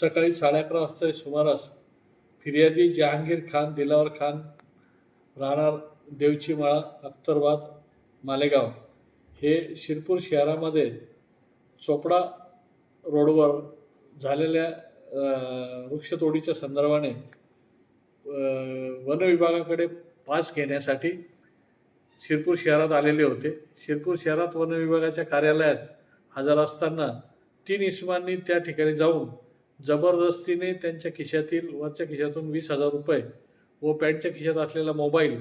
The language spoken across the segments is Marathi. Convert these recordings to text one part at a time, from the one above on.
सकाळी साडे अकरा वाजता सुमारास फिर्यादी जहांगीर खान दिलावर खान राहणार देवची माळा अख्तरबाद मालेगाव हे शिरपूर शहरामध्ये चोपडा रोडवर झालेल्या वृक्षतोडीच्या संदर्भाने वनविभागाकडे वन विभागाकडे पास घेण्यासाठी शिरपूर शहरात आलेले होते. शिरपूर शहरात वन विभागाच्या कार्यालयात हजर असताना तीन इसमांनी त्या ठिकाणी जाऊन जबरदस्तीने त्यांच्या खिशातील वरच्या खिशातून वीस हजार रुपये व पॅन्टच्या खिशात असलेला मोबाईल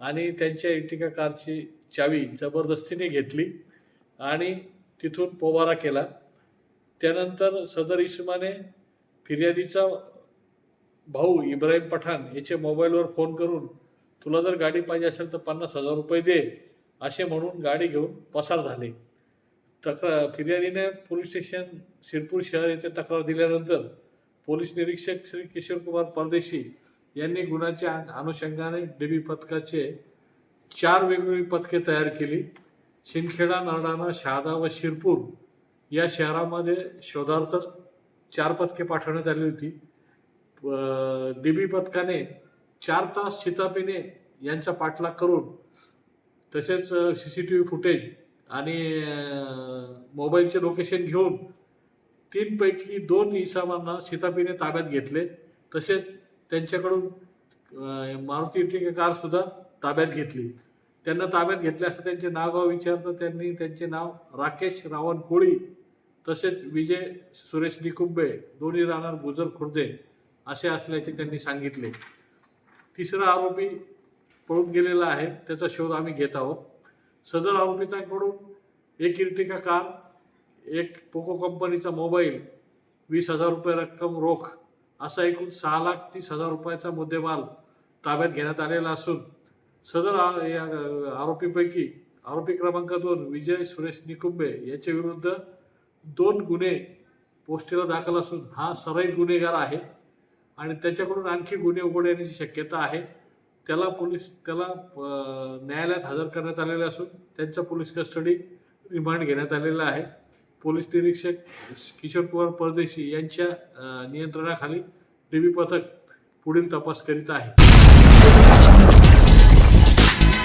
आणि त्यांच्या इटिका कारची चावी जबरदस्तीने घेतली आणि तिथून पोबारा केला. त्यानंतर सदर इसमाने फिर्यादीचा भाऊ इब्राहिम पठाण याचे मोबाईलवर फोन करून तुला जर गाडी पाहिजे असेल तर पन्नास हजार रुपये दे असे म्हणून गाडी घेऊन पसार झाले. तक्रार फिर्यादीने पोलीस स्टेशन शिरपूर शहर येथे तक्रार दिल्यानंतर पोलीस निरीक्षक श्री किशोर कुमार परदेशी यांनी गुन्ह्याच्या अनुषंगाने डीबी पथकाचे चार वेगवेगळी पथके तयार केली. शिंदखेडा नरडाणा शहादा व शिरपूर या शहरामध्ये शोधार्थ चार पथके पाठवण्यात आली होती. डीबी पथकाने चार तास शितापिने यांचा पाठलाग करून तसेच C C T V footage आणि मोबाईलचे लोकेशन घेऊन तीनपैकी दोन इसामांना सीतापीने ताब्यात घेतले. तसेच त्यांच्याकडून मारुती इटिका कारसुद्धा ताब्यात घेतली. त्यांना ताब्यात घेतले असं त्यांचे नाव विचारतं. त्यांनी त्यांचे नाव राकेश रावण कोळी तसेच विजय सुरेश निकुंबे दोन्ही राहणार गुजर खुर्दे असे असल्याचे त्यांनी सांगितले. तिसरा आरोपी पळून गेलेला आहे. त्याचा शोध आम्ही घेत आहोत. सदर आरोपितांकडून एक इर्टिका कार एक पोको कंपनीचा मोबाईल वीस हजार रुपये रक्कम रोख असा एकूण सहा लाख तीस हजार रुपयाचा मुद्देमाल ताब्यात घेण्यात आलेला असून सदर या आरोपीपैकी आरोपी क्रमांक दोन विजय सुरेश निकुंबे याच्या विरुद्ध दोन गुन्हे पोस्टीला दाखल असून हा सराईत गुन्हेगार आहे आणि त्याच्याकडून आणखी गुन्हे उघड येण्याची शक्यता आहे. त्याला पोलीस त्याला न्यायालयात हजर करण्यात आलेले असून त्यांचा पोलीस कस्टडी रिमांड घेण्यात आलेला आहे. पोलीस निरीक्षक किशोर कुमार परदेशी यांच्या नियंत्रणाखाली नियंत्रणाखाली डीबी पथक पुढील तपास करीत आहे.